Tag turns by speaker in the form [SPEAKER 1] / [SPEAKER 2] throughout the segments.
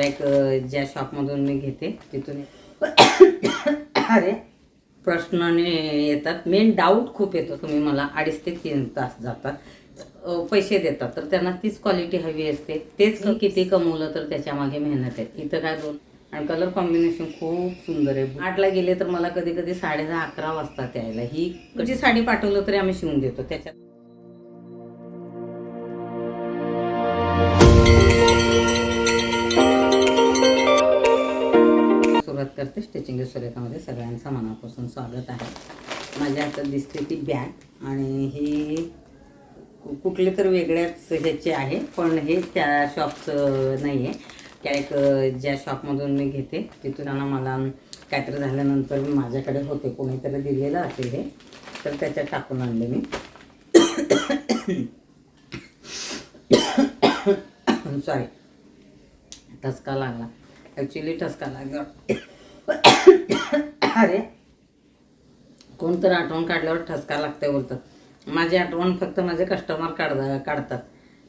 [SPEAKER 1] एक ज्या शॉपमधून मी घेते तिथून अरे प्रश्नाने येतात. मेन डाऊट खूप येतो. तुम्ही मला अडीच ते तीन तास जातात. पैसे देतात. तर त्यांना तीच क्वालिटी हवी असते. तेच किती कमवलं तर त्याच्यामागे मेहनत आहे. इथं काय दोन आणि कलर कॉम्बिनेशन खूप सुंदर आहे. आठला गेले तर मला कधी कधी साडे दहा अकरा वाजतात यायला. ही कशी साडी पाठवलं तरी आम्ही शिवून देतो. त्याच्यात करते स्टिचिंग सुरेखामध्ये सगळ्यांचं मनापासून स्वागत आहे माझ्या हातात दिसते ती बॅग आणि ही कुठले कुठली तर वेगळ्याच ह्याची आहे पण हे त्या शॉपचं नाही आहे त्या एक ज्या शॉपमधून मी घेते तिथून त्यांना मला काहीतरी झाल्यानंतर मी माझ्याकडे होते कोणीतरी दिलेलं असेल हे तर त्याच्यात टाकून आणले मी सॉरी ठसका लागला ॲक्च्युली ठसका लागला अरे कोण तर आठवण काढल्यावर ठसका लागतंय बोलतं. माझी आठवण फक्त माझे कस्टमर काढ काढतात.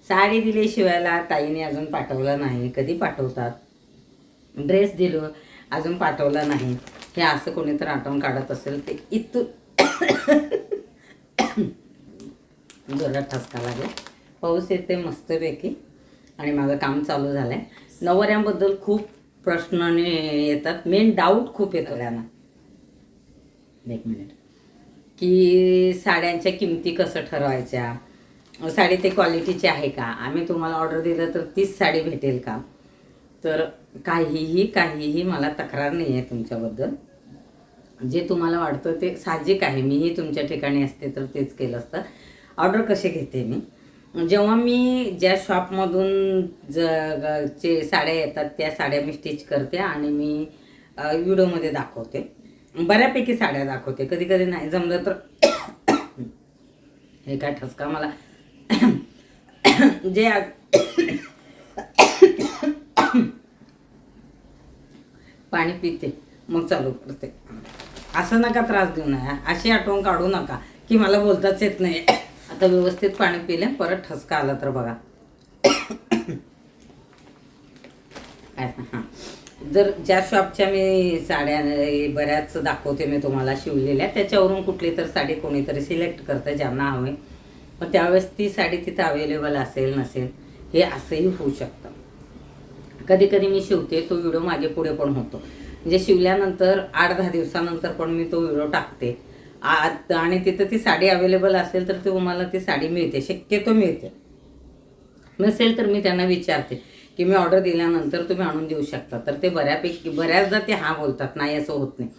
[SPEAKER 1] साडी दिली शिवायला ताईने अजून पाठवलं नाही. कधी पाठवतात? ड्रेस दिलो अजून पाठवला नाही. हे असं कोणी तर आठवण काढत असेल ते इतू जोरात ठसका लागला. पाऊस येते मस्तपैकी. आणि माझं काम चालू झालं आहे नवऱ्यांबद्दल खूप प्रश्नाने येतात. मेन डाऊट खूप येतो त्यांना. एक मिनिट की साड्यांच्या किमती कसं ठरवायच्या? साडी ते क्वालिटीची आहे का? आम्ही तुम्हाला ऑर्डर दिलं तर तीच साडी भेटेल का? तर काहीही काहीही मला तक्रार नाही आहे तुमच्याबद्दल. जे तुम्हाला वाटतं ते साहजिक आहे. मीही तुमच्या ठिकाणी असते तर तेच केलं असतं. ऑर्डर कसे घेते मी? जेव्हा मी ज्या शॉपमधून ज जे चे साड्या येतात त्या साड्या मी स्टिच करते आणि मी व्हिडिओमध्ये दाखवते. बऱ्यापैकी साड्या दाखवते. कधी कधी नाही जमलं तर हे काय ठसका मला. जे पाणी पिते मग चालू करते. असं नका त्रास देऊ नये अशी आठवण काढू नका की मला बोलताच येत नाही. आता व्यवस्थित पाणी पिले परत ठसका आला तर बघा. हां. जर ज्या शॉपच्या मी साड्या बऱ्याच दाखवते मी तुम्हाला शिवलेल्या त्याच्यावरून कुठली तर साडी कोणीतरी सिलेक्ट करतं ज्यांना हवे. पण त्यावेळेस ती साडी तिथं अवेलेबल असेल नसेल हे असंही होऊ शकतं. कधी कधी मी शिवते तो व्हिडिओ मागे पुढे पण होतो. म्हणजे शिवल्यानंतर आठ दहा दिवसानंतर पण मी तो व्हिडिओ टाकते. आत आणि तिथं ती साडी अवेलेबल असेल तर तुम्हाला ती साडी मिळते. शक्यतो मिळते. नसेल तर मी त्यांना विचारते की मी ऑर्डर दिल्यानंतर तुम्ही आणून देऊ शकता. तर ते बऱ्यापैकी बऱ्याचदा ते हा बोलतात नाही असं होत नाही.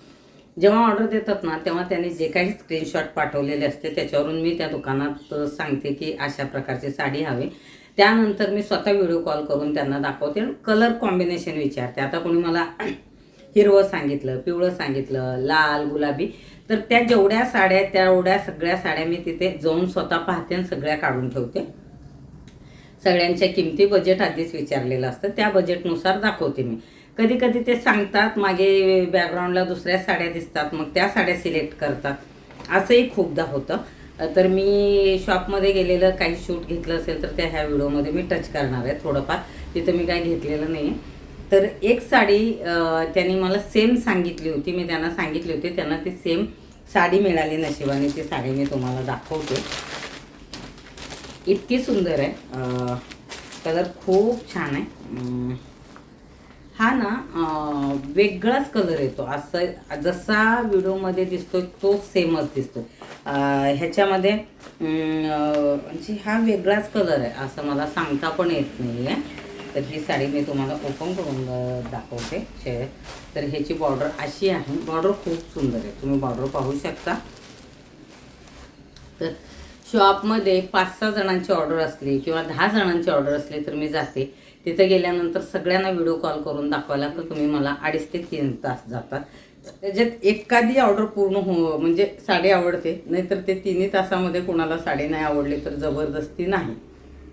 [SPEAKER 1] जेव्हा ऑर्डर देतात ना तेव्हा त्यांनी जे काही स्क्रीनशॉट पाठवलेले असते त्याच्यावरून मी त्या दुकानात सांगते की अशा प्रकारची साडी हवी. त्यानंतर मी स्वतः व्हिडिओ कॉल करून त्यांना दाखवते आणि कलर कॉम्बिनेशन विचारते. आता कोणी मला हिरवं सांगितलं पिवळं सांगितलं लाल गुलाबी तर त्या जेवढ्या साड्या तेवढ्या सगळ्या साड्या मी तिथे जाऊन स्वतः पाहते आणि सगळ्या काढून ठेवते. सगळ्यांच्या किमती बजेट आधीच विचारलेलं असतं. त्या बजेटनुसार दाखवते मी. कधी कधी ते सांगतात मागे बॅकग्राऊंडला दुसऱ्या साड्या दिसतात मग त्या साड्या सिलेक्ट करतात. असंही खूपदा होतं. तर मी शॉपमध्ये गेलेलं काही शूट घेतलं असेल तर त्या ह्या व्हिडिओमध्ये मी टच करणार आहे थोडंफार. तिथं मी काही घेतलेलं नाही तर एक साडी त्यांनी मला सेम सांगितली होती. मी त्यांना सांगितली होती. त्यांना ती सेम साडी मिळाली नशिबाने. ती साडी मी तुम्हाला दाखवते. इतकी सुंदर आहे. कलर खूप छान आहे. हा ना वेगळाच कलर येतो. असं जसा व्हिडिओमध्ये दिसतो तो सेमच दिसतो ह्याच्यामध्ये म्हणजे हा वेगळाच कलर आहे. असं मला सांगता पण येत नाही आहे तर ही साडी मी तुम्हाला ओपन करून दाखवते शेअर तर ह्याची बॉर्डर अशी आहे. बॉर्डर खूप सुंदर आहे. तुम्ही बॉर्डर पाहू शकता. तर शॉपमध्ये पाच सहा जणांची ऑर्डर असली किंवा दहा जणांची ऑर्डर असली तर मी जाते. तिथे गेल्यानंतर सगळ्यांना व्हिडिओ कॉल करून दाखवायला तर तुम्ही मला अडीच ते तीन तास जातात त्याच्यात एखादी ऑर्डर पूर्ण हो म्हणजे साडी आवडते. नाहीतर ते तिन्ही तासामध्ये कोणाला साडी नाही आवडली तर जबरदस्ती नाही.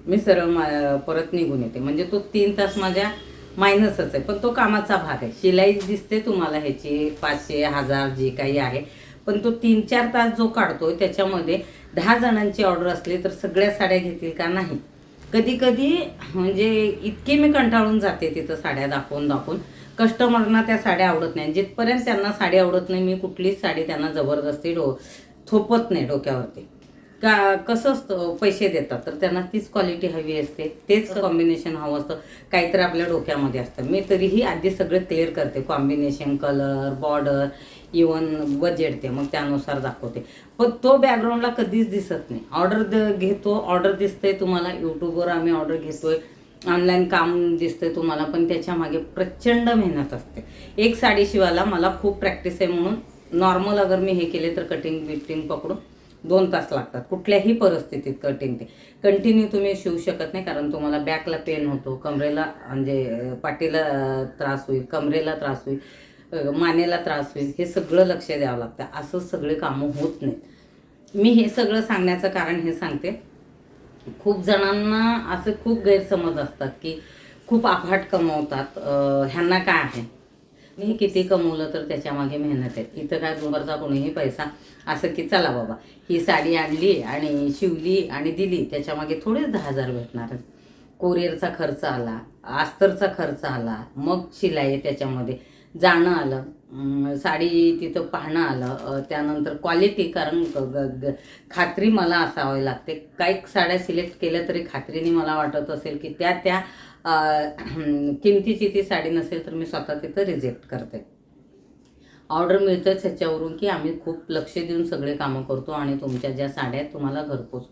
[SPEAKER 1] मी सरळ मा परत निघून येते. म्हणजे तो तीन तास माझ्या मायनसच आहे. पण तो कामाचा भाग आहे. शिलाई दिसते तुम्हाला ह्याची पाचशे हजार जे काही आहे. पण तो तीन चार तास जो काढतोय त्याच्यामध्ये दहा जणांची ऑर्डर असली तर सगळ्या साड्या घेतील का नाही? कधी कधी म्हणजे इतकी मी कंटाळून जाते तिथं साड्या दाखवून दाखवून. कस्टमरना त्या साड्या आवडत नाही. जिथपर्यंत त्यांना साडी आवडत नाही मी कुठलीच साडी त्यांना जबरदस्ती डो थोपत नाही डोक्यावरती. का कसं असतं पैसे देतात तर त्यांना तीच क्वालिटी हवी असते तेच कॉम्बिनेशन हवं असतं. काहीतरी आपल्या डोक्यामध्ये असतं. मी तरीही आधी सगळं क्लिअर करते. Combination colour border even budget ते मग त्यानुसार दाखवते. पण तो बॅकग्राऊंडला कधीच दिसत नाही. ऑर्डर घेतो ऑर्डर दिसतंय तुम्हाला. यूट्यूबवर आम्ही ऑर्डर घेतोय. ऑनलाईन काम दिसतंय तुम्हाला पण त्याच्यामागे प्रचंड मेहनत असते. एक साडी शिवायला मला खूप प्रॅक्टिस आहे म्हणून. नॉर्मल अगर मी हे केले तर कटिंग बिटिंग पकडून दोन तास लागतात. कुठल्याही परिस्थितीत कटिंग ते. कंटिन्यू तुम्ही शिवू शकत नाही कारण तुम्हाला बॅकला पेन होतो कमरेला म्हणजे पाठीला त्रास होईल कमरेला त्रास होईल मानेला त्रास होईल हे सगळं लक्ष द्यावं लागतं. असं सगळे कामं होत नाहीत. मी हे सगळं सांगण्याचं कारण हे सांगते. खूप जणांना असे खूप गैरसमज असतात की खूप आफाट कमवतात. ह्यांना काय आहे? मी किती कमवलं तर त्याच्यामागे मेहनत आहे. इथं काय दुपारचा कोणीही पैसा असं की चला बाबा ही साडी आणली आणि शिवली आणि दिली त्याच्यामागे थोडेच दहा हजार भेटणार कोरिअरचा खर्च आला अस्तरचा खर्च आला मग शिलाई त्याच्यामध्ये. जाणं आलं साडी तिथं पाहणं आलं त्यानंतर क्वालिटी कारण ग- ग- खात्री मला असावी लागते. काही साड्या सिलेक्ट केल्या तरी खात्रीने मला वाटत असेल की त्या त्या किमतीची ती साडी नसेल तर मी स्वतः तिथं रिजेक्ट करते. ऑर्डर मिळतंच ह्याच्यावरून की आम्ही खूप लक्ष देऊन सगळे कामं करतो आणि तुमच्या ज्या साड्या आहेत तुम्हाला घरपोच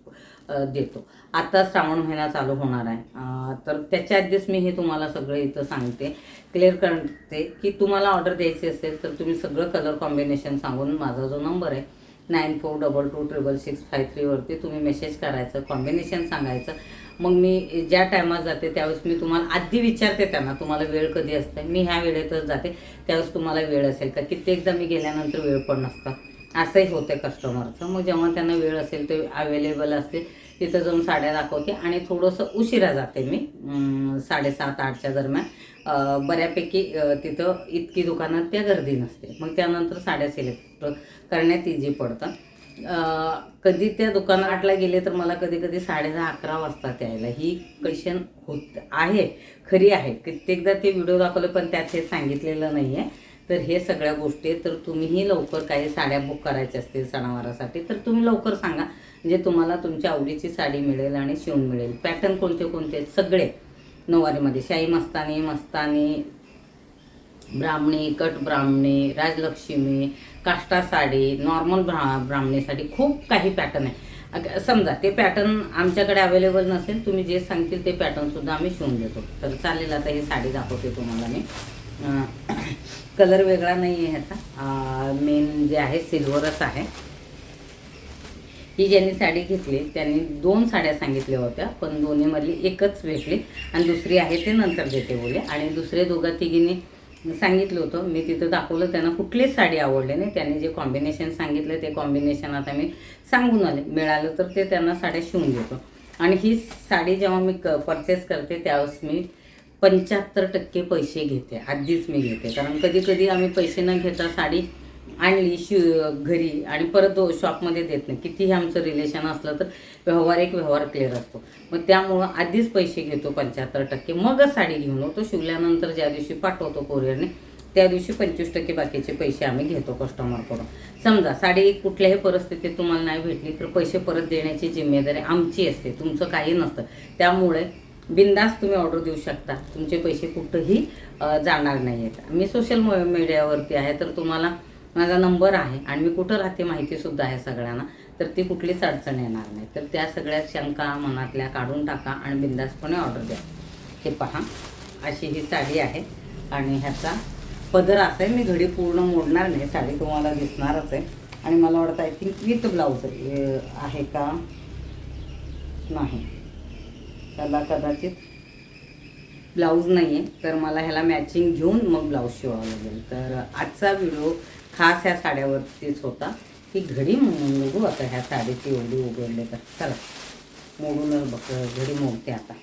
[SPEAKER 1] देतो. आता श्रावण महिना चालू होणार आहे. तर त्याच्या आधीच मी हे तुम्हाला सगळं इथं सांगते. क्लिअर करते की तुम्हाला ऑर्डर द्यायची असेल तर तुम्ही सगळं कलर कॉम्बिनेशन सांगून माझा जो नंबर आहे nine four double two triple six five थ्रीवरती तुम्ही मेसेज करायचं कॉम्बिनेशन सांगायचं. मग मी ज्या टायमात जाते त्यावेळेस मी तुम्हाला आधी विचारते त्यांना तुम्हाला वेळ कधी असते मी ह्या वेळेतच जाते त्यावेळेस तुम्हाला वेळ असेल का? कित्येकदा मी गेल्यानंतर वेळ पण नसता. असंही होते कस्टमरचं मग जेव्हा त्यांना वेळ असेल ते अवेलेबल असते तिथं जाऊन साड्या दाखवते आणि थोडंसं उशिरा जाते मी साडेसात आठच्या दरम्यान. बऱ्यापैकी तिथं इतकी दुकानात त्या गर्दी नसते. मग त्यानंतर साड्या सिलेक्ट करण्यात इजी पडतं. कधी त्या दुकानातला गेले तर मला कधी कधी साडेदहा अकरा वाजतात यायला ही क्वेश्चन होत आहे खरी आहे. कित्येकदा ते व्हिडिओ दाखवले पण त्यात हे सांगितलेलं नाही आहे तर हे सगळ्या गोष्टी आहेत. तर तुम्हीही लवकर काही साड्या बुक करायच्या असतील सणावारासाठी तर तुम्ही लवकर सांगा. म्हणजे तुम्हाला तुमच्या आवडीची साडी मिळेल आणि शिवून मिळेल. पॅटर्न कोणते कोणते आहेत? सगळे. नऊवारीमध्ये शाही मस्तानी मस्तानी ब्राह्मणी कट ब्राह्मणी राजलक्ष्मी काष्टा साडी नॉर्मल ब्रा ब्राह्मणी साडी खूप काही पॅटर्न आहे. समजा ते पॅटर्न आमच्याकडे अवेलेबल नसेल तुम्ही जे सांगतील ते पॅटर्नसुद्धा आम्ही शिवून देतो. तर चालेल आता ही साडी दाखवते तुम्हाला मी. कलर वेगळा नाही आहे ह्याचा मेन जे आहे सिल्वरच आहे. ही ज्यांनी साडी घेतली त्यांनी दोन साड्या सांगितल्या होत्या पण दोन्हीमधली एकच भेटली आणि दुसरी आहे ते नंतर देते बोले आणि दुसरे दोघा तिघींनी सांगितलं होतं. मी तिथं दाखवलं. त्यांना कुठलीच साडी आवडली नाही. त्यांनी जे कॉम्बिनेशन सांगितलं ते कॉम्बिनेशन आता मी सांगून आले. मिळालं तर ते त्यांना साड्या शिवून देतो. आणि ही साडी जेव्हा मी क परचेस करते त्यावेळेस मी पंच्याहत्तर टक्के पैसे घेते. आधीच मी घेते. कारण कधी कधी आम्ही पैसे न घेता साडी आणली शिव घरी आणि परत शॉपमध्ये देत नाही. कितीही आमचं रिलेशन असलं तर व्यवहार एक व्यवहार क्लिअर असतो. मग त्यामुळं आधीच पैसे घेतो पंच्याहत्तर टक्के. मगच साडी घेऊन होतो शिवल्यानंतर ज्या दिवशी पाठवतो कोरिअरने त्या दिवशी पंचवीस टक्के बाकीचे पैसे आम्ही घेतो कस्टमरकडून समजा साडी कुठल्याही परिस्थितीत तुम्हाला नाही भेटली तर पैसे परत देण्याची जिम्मेदारी आमची असते. तुमचं काही नसतं. त्यामुळे बिंदास तुम्ही ऑर्डर देऊ शकता. तुमचे पैसे कुठंही जाणार नाही आहेत मी सोशल मीडियावरती आहे तर तुम्हाला माझा नंबर आहे आणि मी कुठं राहते माहितीसुद्धा आहे सगळ्यांना तर ती कुठलीच अडचण येणार नाही. तर त्या सगळ्या शंका मनातल्या काढून टाका आणि बिंदासपणे ऑर्डर द्या. हे पहा अशी ही साडी आहे आणि ह्याचा पदर असा आहे मी घडी पूर्ण मोडणार नाही साडी तुम्हाला दिसणारच आहे. आणि मला वाटतं आय थिंक विथ ब्लाऊज आहे का? नाही. त्याला कदाचित ब्लाऊज नाही आहे तर मला ह्याला मॅचिंग घेऊन मग ब्लाऊज शिवावं लागेल. तर आजचा व्हिडिओ खास ह्या साड्यावरतीच होता. ही घडी मोडू आता ह्या साडीची एवढी उघडले तर. चला मोडूनच बघ घडी मोडते आता.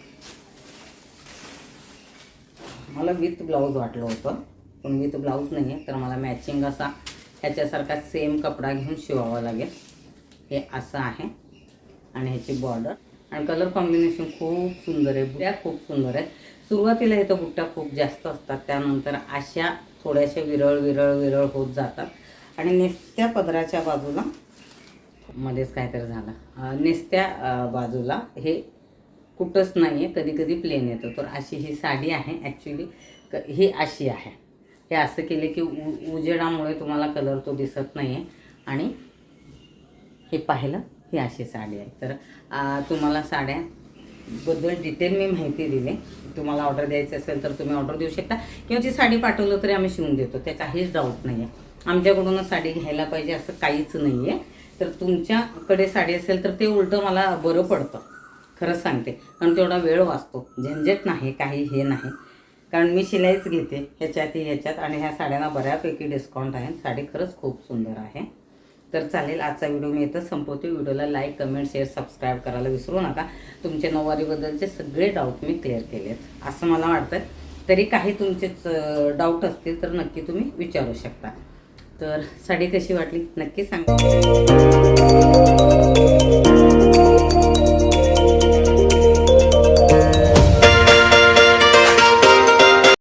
[SPEAKER 1] मला विथ ब्लाऊज वाटलं होतं पण विथ ब्लाऊज नाही आहे तर मला मॅचिंग असा ह्याच्यासारखा सेम कपडा घेऊन शिवावा लागेल. हे असं आहे. आणि ह्याची बॉर्डर आणि कलर कॉम्बिनेशन खूप सुंदर आहे. बुट्या खूप सुंदर आहेत. सुरुवातीला इथं बुट्ट्या खूप जास्त असतात. त्यानंतर अशा थोड्याशा विरळ विरळ विरळ होत जातात. आणि नेसत्या पदराच्या बाजूला मध्येच काहीतरी झालं. नेसत्या बाजूला हे कुठंच नाही आहे कधी कधी प्लेन येतं. तर अशी ही साडी आहे ॲक्च्युली ही अशी आहे. हे असं केले की उ उजेडामुळे तुम्हाला कलर तो दिसत नाही आहे आणि हे पाहिलं ही अशी साडी आहे. तर तुम्हाला साड्या बद्दल डिटेल मी माहिती दिली. तुम्हाला ऑर्डर द्यायची असेल तर तुम्ही ऑर्डर देऊ शकता. किंवा ती साडी पाठवलं तरी आम्ही शिवून देतो. त्याचा काहीच डाऊट नाही आहे आमच्याकडूनच साडी घ्यायला पाहिजे असं काहीच नाही आहे तर तुमच्याकडे साडी असेल तर ते उलटं मला बरं पडतं. खरंच सांगते. कारण तेवढा वेळ वाचतो. झंझट नाही काही हे नाही. कारण मी शिलाईच घेते. ह्याच्यात ह्याच्यात आणि ह्या साड्यांना बऱ्यापैकी डिस्काउंट आहे. साडी खरंच खूप सुंदर आहे. तर चालेल आजचा व्हिडिओ मी इथं संपवते. व्हिडिओला लाईक कमेंट शेअर सबस्क्राईब करायला विसरू नका. तुमचे नऊवारीबद्दलचे सगळे डाऊट मी क्लिअर केलेत. असं मला वाटतं तरी काही तुमचेच डाऊट असतील तर नक्की तुम्ही विचारू शकता. तर साडी कशी वाटली? नक्की सांगा.